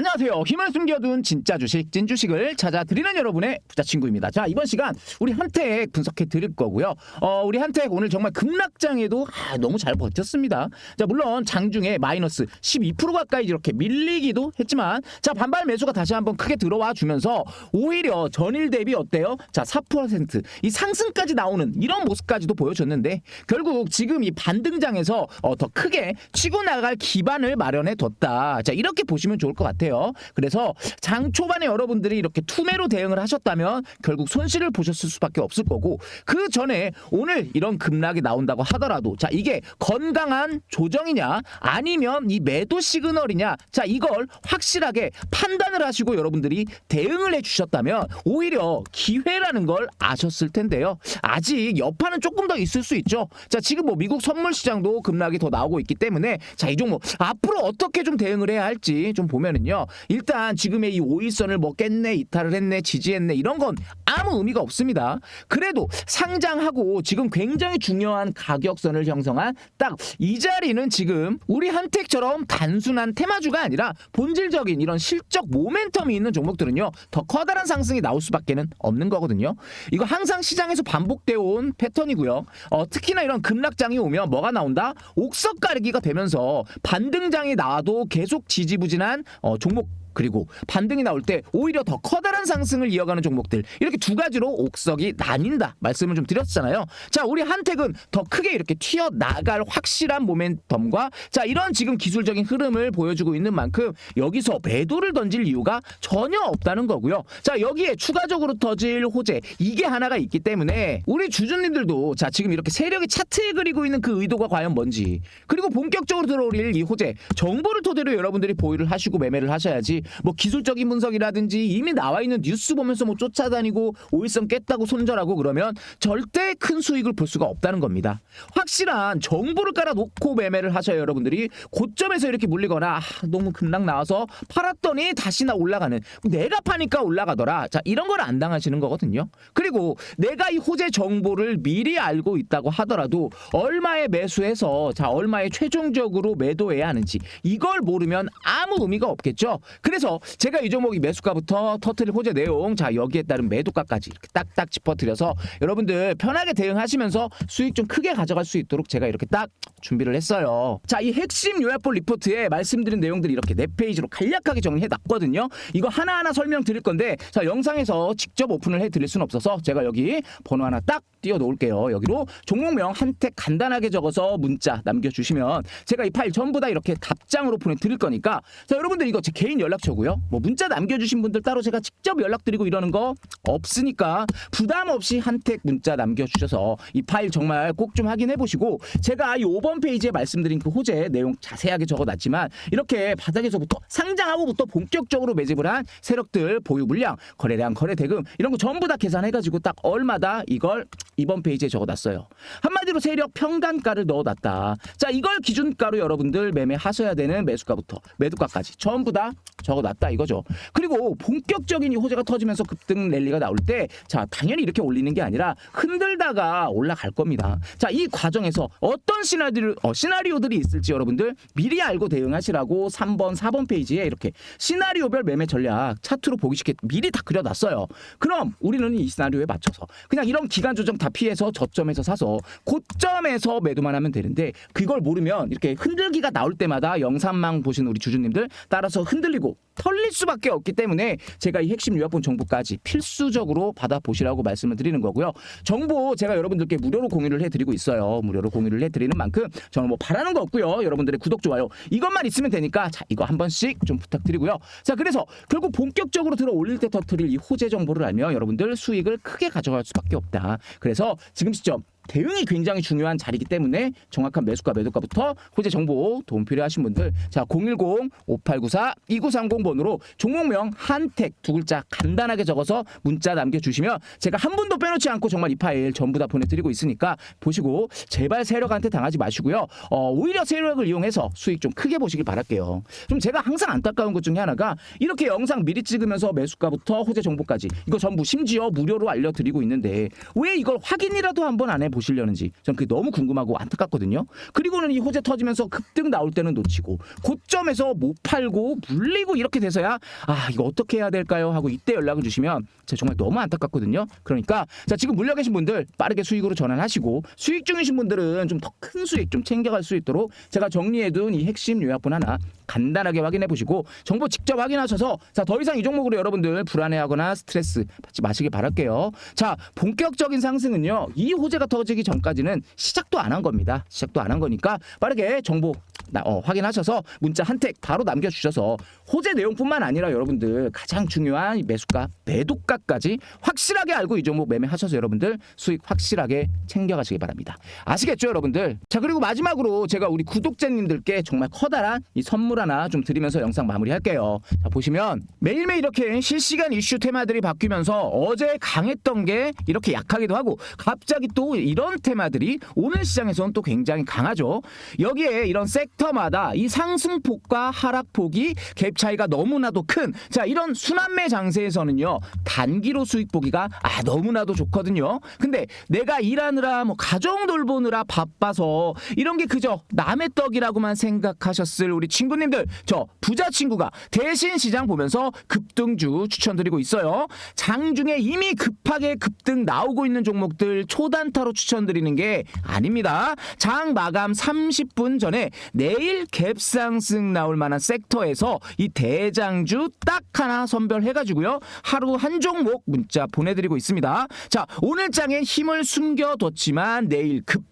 안녕하세요. 힘을 숨겨둔 진짜 주식, 찐 주식을 찾아드리는 여러분의 부자친구입니다. 자, 이번 시간 우리 한택 분석해 드릴 거고요. 어, 우리 한택 오늘 정말 급락장에도 아, 너무 잘 버텼습니다. 자, 물론 장중에 마이너스 12% 가까이 이렇게 밀리기도 했지만 자, 반발 매수가 다시 한번 크게 들어와 주면서 오히려 전일 대비 어때요? 자, 4%이 상승까지 나오는 이런 모습까지도 보여줬는데 결국 지금 이 반등장에서 어, 더 크게 치고 나갈 기반을 마련해 뒀다. 자, 이렇게 보시면 좋을 것 같아요. 그래서 장 초반에 여러분들이 이렇게 투매로 대응을 하셨다면 결국 손실을 보셨을 수밖에 없을 거고 그 전에 오늘 이런 급락이 나온다고 하더라도 자, 이게 건강한 조정이냐 아니면 이 매도 시그널이냐 자, 이걸 확실하게 판단을 하시고 여러분들이 대응을 해 주셨다면 오히려 기회라는 걸 아셨을 텐데요. 아직 여파는 조금 더 있을 수 있죠. 자, 지금 뭐 미국 선물 시장도 급락이 더 나오고 있기 때문에 자, 이 종목 앞으로 어떻게 좀 대응을 해야 할지 좀 보면은요. 일단 지금의 이 오일선을 뭐 깼네, 이탈을 했네, 지지했네 이런 건 아무 의미가 없습니다. 그래도 상장하고 지금 굉장히 중요한 가격선을 형성한 딱 이 자리는 지금 우리 한택처럼 단순한 테마주가 아니라 본질적인 이런 실적 모멘텀이 있는 종목들은요 더 커다란 상승이 나올 수밖에는 없는 거거든요. 이거 항상 시장에서 반복되어 온 패턴이고요. 어, 특히나 이런 급락장이 오면 뭐가 나온다? 옥석 가리기가 되면서 반등장이 나와도 계속 지지부진한 어, 종목 그리고 반등이 나올 때 오히려 더 커다란 상승을 이어가는 종목들. 이렇게 두 가지로 옥석이 나뉜다. 말씀을 좀 드렸잖아요. 자 우리 한택은 더 크게 이렇게 튀어 나갈 확실한 모멘텀과 자 이런 지금 기술적인 흐름을 보여주고 있는 만큼 여기서 매도를 던질 이유가 전혀 없다는 거고요. 자 여기에 추가적으로 터질 호재. 이게 하나가 있기 때문에 우리 주주님들도 자 지금 이렇게 세력이 차트에 그리고 있는 그 의도가 과연 뭔지. 그리고 본격적으로 들어올 이 호재. 정보를 토대로 여러분들이 보유를 하시고 매매를 하셔야지 뭐 기술적인 분석이라든지 이미 나와 있는 뉴스 보면서 뭐 쫓아다니고 오일선 깼다고 손절하고 그러면 절대 큰 수익을 볼 수가 없다는 겁니다. 확실한 정보를 깔아놓고 매매를 하셔야 여러분들이 고점에서 이렇게 물리거나 아, 너무 급락 나와서 팔았더니 다시 나 올라가는 내가 파니까 올라가더라. 자 이런 걸 안 당하시는 거거든요. 그리고 내가 이 호재 정보를 미리 알고 있다고 하더라도 얼마에 매수해서 자 얼마에 최종적으로 매도해야 하는지 이걸 모르면 아무 의미가 없겠죠. 그래서 제가 이 종목이 매수가부터 터트릴 호재 내용 자 여기에 따른 매도가까지 이렇게 딱딱 짚어드려서 여러분들 편하게 대응하시면서 수익 좀 크게 가져갈 수 있도록 제가 이렇게 딱 준비를 했어요. 자 이 핵심 요약본 리포트에 말씀드린 내용들이 이렇게 네 페이지로 간략하게 정리해 놨거든요. 이거 하나하나 설명드릴 건데 자 영상에서 직접 오픈을 해드릴 수는 없어서 제가 여기 번호 하나 딱 띄워 놓을게요. 여기로 종목명 한 택 간단하게 적어서 문자 남겨주시면 제가 이 파일 전부 다 이렇게 답장으로 보내드릴 거니까 자 여러분들 이거 제 개인 연락 처고요. 뭐 문자 남겨주신 분들 따로 제가 직접 연락드리고 이러는 거 없으니까 부담 없이 한택 문자 남겨주셔서 이 파일 정말 꼭 좀 확인해 보시고 제가 이 5번 페이지에 말씀드린 그 호재 내용 자세하게 적어놨지만 이렇게 바닥에서부터 상장하고부터 본격적으로 매집을 한 세력들 보유 물량, 거래량, 거래 대금 이런 거 전부 다 계산해가지고 딱 얼마다 이걸 이번 페이지에 적어놨어요. 한마디로 세력 평단가를 넣어놨다. 자 이걸 기준가로 여러분들 매매하셔야 되는 매수가부터 매도가까지 전부 다 적어놨다 이거죠. 그리고 본격적인 이 호재가 터지면서 급등 랠리가 나올 때 자 당연히 이렇게 올리는 게 아니라 흔들다가 올라갈 겁니다. 자 이 과정에서 어떤 시나리오 어, 시나리오들이 있을지 여러분들 미리 알고 대응하시라고 3번 4번 페이지에 이렇게 시나리오별 매매 전략 차트로 보기 쉽게 미리 다 그려놨어요. 그럼 우리는 이 시나리오에 맞춰서 그냥 이런 기간 조정 다 피해서 저점에서 사서 고점에서 매도만 하면 되는데 그걸 모르면 이렇게 흔들기가 나올 때마다 영상망 보시는 우리 주주님들 따라서 흔들리고 털릴 수밖에 없기 때문에 제가 이 핵심 요약본 정보까지 필수적으로 받아보시라고 말씀을 드리는 거고요. 정보 제가 여러분들께 무료로 공유를 해드리고 있어요. 무료로 공유를 해드리는 만큼 저는 뭐 바라는 거 없고요. 여러분들의 구독, 좋아요 이것만 있으면 되니까 자 이거 한 번씩 좀 부탁드리고요. 자 그래서 결국 본격적으로 들어 올릴 때 터트릴 이 호재 정보를 알면 여러분들 수익을 크게 가져갈 수밖에 없다. 그래서 지금 시점 대응이 굉장히 중요한 자리이기 때문에 정확한 매수가 매도가부터 호재 정보 도움 필요하신 분들 자 010-5894-2930 번호로 종목명 한택 두 글자 간단하게 적어서 문자 남겨주시면 제가 한 분도 빼놓지 않고 정말 이 파일 전부 다 보내드리고 있으니까 보시고 제발 세력한테 당하지 마시고요. 어, 오히려 세력을 이용해서 수익 좀 크게 보시길 바랄게요. 좀 제가 항상 안타까운 것 중에 하나가 이렇게 영상 미리 찍으면서 매수가부터 호재 정보까지 이거 전부 심지어 무료로 알려드리고 있는데 왜 이걸 확인이라도 한번 안 해보시 보시려는지 전 그게 너무 궁금하고 안타깝거든요. 그리고는 이 호재 터지면서 급등 나올 때는 놓치고 고점에서 못 팔고 물리고 이렇게 돼서야 아 이거 어떻게 해야 될까요 하고 이때 연락을 주시면 제가 정말 너무 안타깝거든요. 그러니까 자 지금 물려 계신 분들 빠르게 수익으로 전환하시고 수익 중이신 분들은 좀 더 큰 수익 좀 챙겨갈 수 있도록 제가 정리해둔 이 핵심 요약분 하나 간단하게 확인해 보시고 정보 직접 확인하셔서 자 더 이상 이 종목으로 여러분들 불안해하거나 스트레스 받지 마시길 바랄게요. 자 본격적인 상승은요 이 호재가 터지 기 전까지는 시작도 안 한 겁니다. 시작도 안 한 거니까 빠르게 정보 나- 어, 확인하셔서 문자 한 택 바로 남겨주셔서 호재 내용뿐만 아니라 여러분들 가장 중요한 이 매수가 매도가까지 확실하게 알고 이 종목 매매하셔서 여러분들 수익 확실하게 챙겨가시기 바랍니다. 아시겠죠 여러분들? 자 그리고 마지막으로 제가 우리 구독자님들께 정말 커다란 이 선물 하나 좀 드리면서 영상 마무리할게요. 자 보시면 매일매일 이렇게 실시간 이슈 테마들이 바뀌면서 어제 강했던 게 이렇게 약하기도 하고 갑자기 또 이런 테마들이 오늘 시장에서는 또 굉장히 강하죠. 여기에 이런 섹 터마다 이 상승폭과 하락폭이 갭 차이가 너무나도 큰 자 이런 순환매 장세에서는요 단기로 수익 보기가 아 너무나도 좋거든요. 근데 내가 일하느라 뭐 가정 돌보느라 바빠서 이런 게 그저 남의 떡이라고만 생각하셨을 우리 친구님들 저 부자 친구가 대신 시장 보면서 급등주 추천드리고 있어요. 장중에 이미 급하게 급등 나오고 있는 종목들 초단타로 추천드리는 게 아닙니다. 장 마감 30분 전에 내일 갭상승 나올 만한 섹터에서 이 대장주 딱 하나 선별해가지고요. 하루 한 종목 문자 보내드리고 있습니다. 자, 오늘 장에 힘을 숨겨뒀지만 내일 급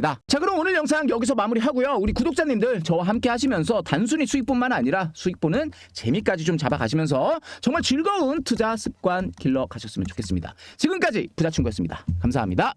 습니다. 자 그럼 오늘 영상 여기서 마무리하고요. 우리 구독자님들 저와 함께 하시면서 단순히 수익뿐만 아니라 수익 보는 재미까지 좀 잡아가시면서 정말 즐거운 투자 습관 길러 가셨으면 좋겠습니다. 지금까지 부자친구였습니다. 감사합니다.